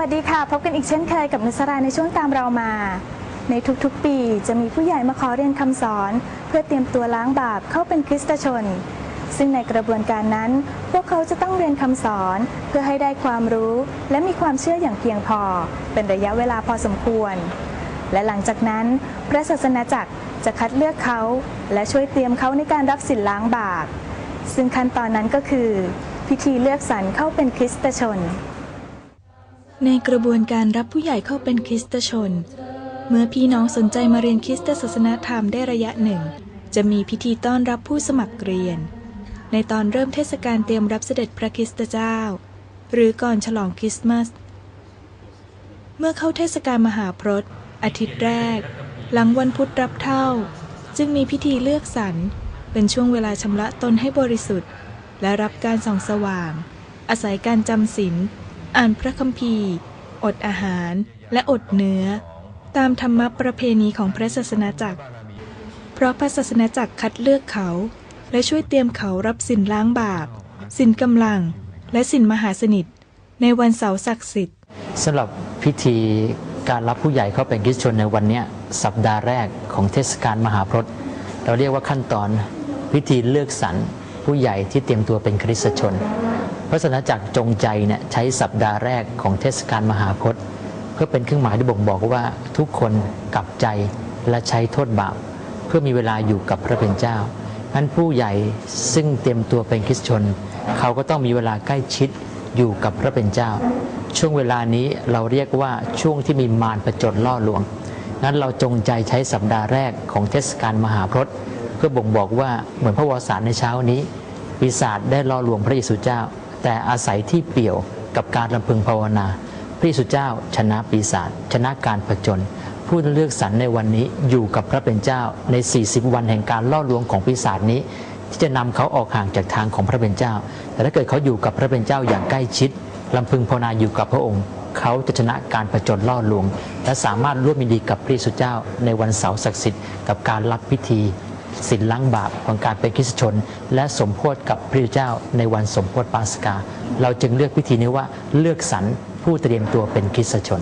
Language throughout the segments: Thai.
วัสดีค่ะ พบกันอีกเช่นเคยกับนุสราในช่วงตามเรามา ในทุกๆ ปีจะมีผู้ใหญ่มาขอเรียนคำสอน เพื่อเตรียมตัวล้างบาปเข้าเป็นคริสตชน ซึ่งในกระบวนการนั้น พวกเขาจะต้องเรียนคำสอน เพื่อให้ได้ความรู้ และมีความเชื่ออย่างเพียงพอ เป็นระยะเวลาพอสมควร และหลังจากนั้น พระศาสนาจักรจะคัดเลือกเขา และช่วยเตรียมเขาในการรับสินล้างบาปซึ่งขั้นตอนนั้นก็คือ พิธีเลือกสรรเข้าเป็นคริสตชน ในกระบวนการรับผู้ใหญ่เข้าเป็นคริสตชน เมื่อพี่น้องสนใจมาเรียนคริสตศาสนธรรมได้ระยะหนึ่ง จะมีพิธีต้อนรับผู้สมัครเรียน ในตอนเริ่มเทศกาลเตรียมรับเสด็จพระคริสตเจ้า หรือก่อนฉลองคริสต์มาส เมื่อเข้าเทศกาลมหาพรตอาทิตย์แรก หลังวันพุธรับเท่า จึงมีพิธีเลือกสรรเป็นช่วงเวลาชำระตนให้บริสุทธิ์ และรับการส่องสว่าง อาศัยการจำศีล อ่านพระคัมภีร์ อดอาหารและอดเนื้อ ตามธรรมประเพณีของพระศาสนาจักร เพราะพระศาสนาจักรคัดเลือกเขา และช่วยเตรียมเขารับสินล้างบาปสินกำลัง และสินมหาสนิท ในวันเสาร์ศักดิ์สิทธิ์สำหรับพิธีการรับผู้ใหญ่เข้าเป็นคริสตชนในวันนี้สัปดาห์แรกของเทศกาลมหาพรตเราเรียกว่าขั้นตอนพิธีเลือกสรรผู้ใหญ่ที่เตรียมตัวเป็นคริสตชน ระสนจักรจงใจเนี่ยใช้สัปดาห์แรกของเทศกาลมหาพรตเพื่อเป็นเครื่องหมายที่บ่งบอกว่าทุกคนกลับใจและใช้โทษบาปเพื่อมีเวลาอยู่กับพระเป็นเจ้านั้นผู้ใหญ่ซึ่งเตรียมตัวเป็นคริสตชน เขาก็ต้องมีเวลาใกล้ชิดอยู่กับพระเป็นเจ้า ช่วงเวลานี้เราเรียกว่าช่วงที่มีมารประจนล่อลวงนั้นเราจงใจใช้สัปดาห์แรกของเทศกาลมหาพรตเพื่อบ่งบอกว่าเหมือนพระวสารในเช้านี้ปีศาจได้ล่อลวงพระเยซูเจ้า แต่อาศัยที่เปี่ยวกับการลำพึงภาวนา พระเยซูเจ้าชนะปีศาจชนะการผจญผู้เลือกสรรในวันนี้อยู่กับพระเป็นเจ้าใน 40 วันแห่งการล่อลวงของปีศาจนี้ ที่จะนำเขาออกห่างจากทางของพระเป็นเจ้า แต่ถ้าเกิดเขาอยู่กับพระเป็นเจ้าอย่างใกล้ชิดลำพึงภาวนาอยู่กับพระองค์ เขาจะชนะการประจนล่อลวง และสามารถร่วมยินดีกับพระเยซูเจ้าในวันเสาร์ศักดิ์สิทธิ์กับการรับพิธี สินล้างบาปของการเป็นคริสตชน และสมโพธิกับพระเจ้าในวันสมโพธิปาสกา เราจึงเลือกพิธีนี้ว่าเลือกสรรผู้เตรียมตัวเป็นคริสตชน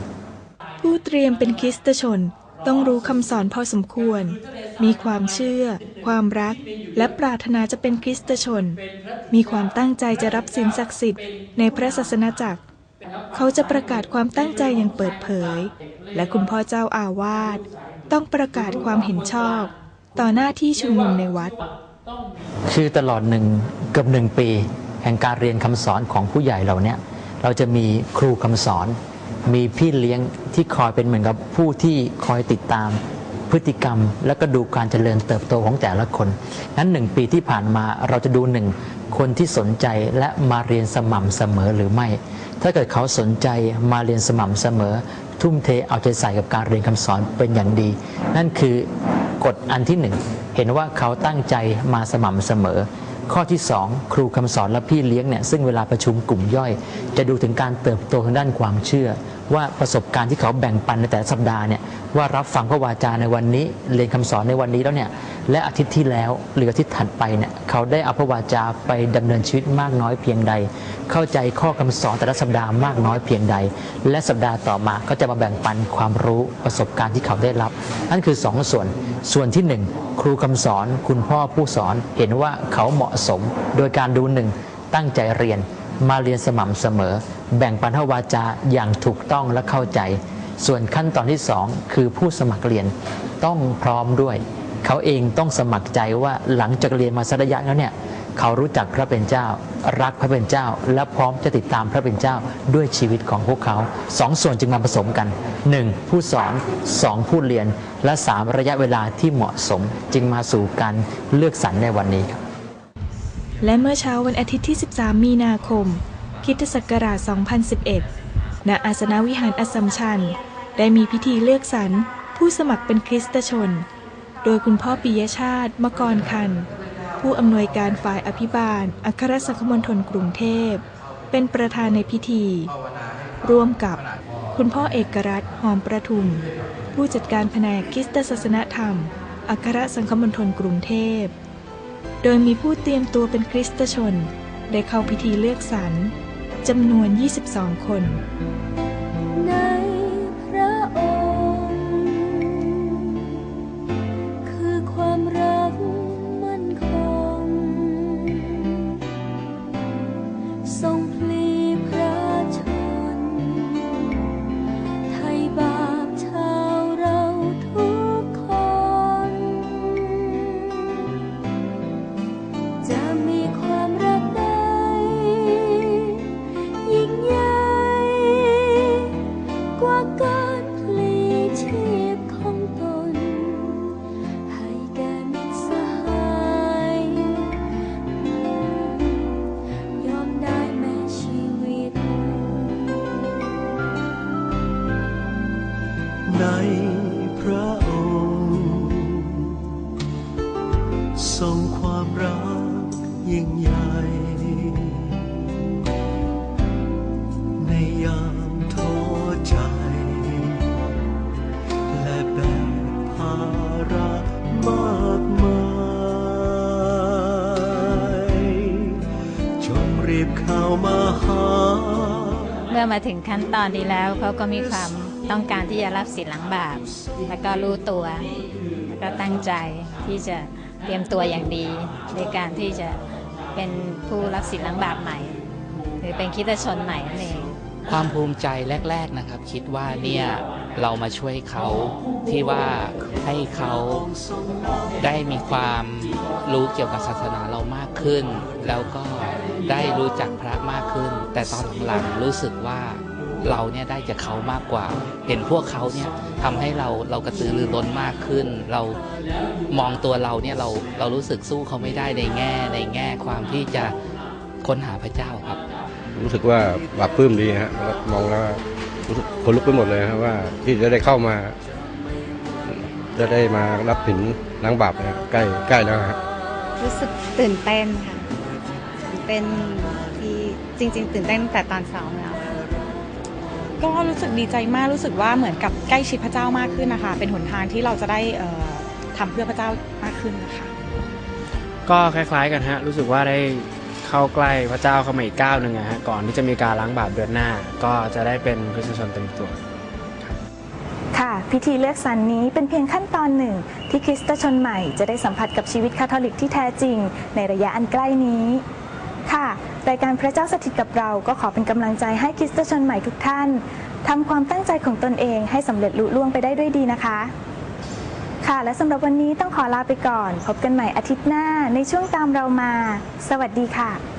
ผู้เตรียมเป็นคริสตชนต้องรู้คำสอนพอสมควร มีความเชื่อ ความรัก และปรารถนาจะเป็นคริสตชน มีความตั้งใจจะรับสินศักดิ์สิทธิ์ในพระศาสนาจักร เขาจะประกาศความตั้งใจอย่างเปิดเผย และคุณพ่อเจ้าอาวาสต้องประกาศความเห็นชอบ ต่อหน้าที่ชุมนุมในวัด คือตลอดหนึ่งเกือบหนึ่งปี แห่งการเรียนคำสอนของผู้ใหญ่เราเนี่ยเราจะมีครูคำสอน มีพี่เลี้ยงที่คอยเป็นเหมือนกับผู้ที่คอยติดตามพฤติกรรม และก็ดูการเจริญเติบโตของแต่ละคนนั้นหนึ่งปีที่ผ่านมาเราจะดูหนึ่งคนที่สนใจและมาเรียนสม่ำเสมอหรือไม่ ถ้าเกิดเขาสนใจมาเรียนสม่ำเสมอ ทุ่มเทเอาใจใส่กับการเรียนคำสอนเป็นอย่างดี นั่นคือ กฎอันที่หนึ่งเห็นว่าเขาตั้งใจมาสม่ำเสมอ ข้อที่ 2 ครูคำสอนและพี่เลี้ยงเนี่ยซึ่งเวลาประชุมกลุ่มย่อย จะดูถึงการเติบโตทางด้านความเชื่อ ว่าประสบการณ์ที่เขาแบ่งปันในแต่ละสัปดาห์เนี่ยว่ารับฟังพระวาจาในวันนี้เรียนคำสอนในวันนี้แล้วเนี่ยและอาทิตย์ที่แล้วหรืออาทิตย์ถัดไปเนี่ยเขาได้เอาพระวาจาไปดำเนินชีวิตมากน้อยเพียงใด เข้าใจข้อคำสอนแต่ละสัปดาห์มากน้อยเพียงใด และสัปดาห์ต่อมาก็จะมาแบ่งปันความรู้ประสบการณ์ที่เขาได้รับ นั่นคือสองส่วนส่วนที่หนึ่งครูคำสอน คุณพ่อผู้สอนเห็นว่าเขาเหมาะสม โดยการดูหนึ่งตั้งใจเรียน มาเรียนสม่ำเสมอ แบ่งปันพระวาจาอย่างถูกต้องและเข้าใจ ส่วนขั้นตอนที่สองคือผู้สมัครเรียนต้องพร้อมด้วย เขาเองต้องสมัครใจว่าหลังจากเรียนมาสักระยะแล้วเนี่ยเขารู้จักพระเป็นเจ้า รักพระเป็นเจ้า และพร้อมจะติดตามพระเป็นเจ้าด้วยชีวิตของพวกเขาสองส่วนจึงมาผสมกัน 1. ผู้สอนสองผู้เรียนและสามระยะเวลาที่เหมาะสมจึงมาสู่การเลือกสรรในวันนี้ครับ และเมื่อเช้าวันอาทิตย์ที่ 13 มีนาคมคิตศักราช 2011 ณ อาสนวิหารอสสัมชัญ ได้มีพิธีเลือกสรรผู้สมัครเป็นคริสตชน โดยคุณพ่อปิยชาติ มกรคัน ผู้อำนวยการฝ่ายอภิบาล อัครสังคมณฑลกรุงเทพ เป็นประธานในพิธี ร่วมกับคุณพ่อเอกรัตหอมประทุม ผู้จัดการแผนกคริสตศาสนธรรม อัครสังคมณฑลกรุงเทพ โดยมีผู้เตรียมตัวเป็นคริสตชน ได้เข้าพิธีเลือกสรรจำนวน 22 คนทรงเพล หา เมื่อมาถึงขั้นตอนนี้แล้วเขาก็มีความต้องการที่จะรับสิทธิ์หลังบาปแล้วก็รู้ตัว แล้วก็ตั้งใจที่จะเตรียมตัวอย่างดี ในการที่จะเป็นผู้รับสิทธิ์หลังบาปใหม่ หรือเป็นคิดชนใหม่นั่นเอง ความภูมิใจแรก ๆนะครับ คิดว่าเนี่ยเรามาช่วยเขาที่ว่าให้เขาได้มีความรู้เกี่ยวกับศาสนาเรามากขึ้น แล้วก็ได้รู้จักพระมากขึ้น แต่ตอนหลังๆรู้สึกว่าเราเนี่ยได้จากเขามากกว่า เห็นพวกเขาเนี่ยทำให้เราเรากระตือรือร้นมากขึ้น เรามองตัวเราเนี่ยเราเรารู้สึกสู้เขาไม่ได้ในแง่ในแง่ความที่จะค้นหาพระเจ้าครับ รู้สึกว่าปลาบปลื้มดีฮะแล้วมองแล้วรู้สึกคนลุกไปหมดเลยครับว่าที่จะได้เข้ามา จะได้มารับผินล้างบาปนะใกล้ใกล้แล้วครับรู้สึกตื่นเต้นค่ะตื่นเต้นที่จริง ๆ ตื่นเต้นตั้งแต่ตอนซ้อมแล้วค่ะก็รู้สึกดีใจมากรู้สึกว่าเหมือนกับใกล้ชิดพระเจ้ามากขึ้นนะคะ เป็นหนทางที่เราจะได้เอ่อทำเพื่อพระเจ้ามากขึ้นนะคะ ก็คล้าย ๆ กันฮะรู้สึกว่าได้ เข้าใกล้พระเจ้าเข้ามาอีกก้าวหนึ่งอะฮะก่อนที่จะมีการล้างบาปเดือนหน้า ก็จะได้เป็นคริสตชนเต็มตัวค่ะ พิธีเลือกสรรนี้เป็นเพียงขั้นตอนหนึ่ง ที่คริสตชนใหม่จะได้สัมผัสกับชีวิตคาทอลิกที่แท้จริง ในระยะอันใกล้นี้ ค่ะรายการพระเจ้าสถิตกับเราก็ขอเป็นกำลังใจให้คริสตชนใหม่ทุกท่านทำความตั้งใจของตนเองให้สำเร็จลุล่วงไปได้ด้วยดีนะคะ ค่ะ และสำหรับวันนี้ต้องขอลาไปก่อน พบกันใหม่อาทิตย์หน้าในช่วงตามเรามา สวัสดีค่ะ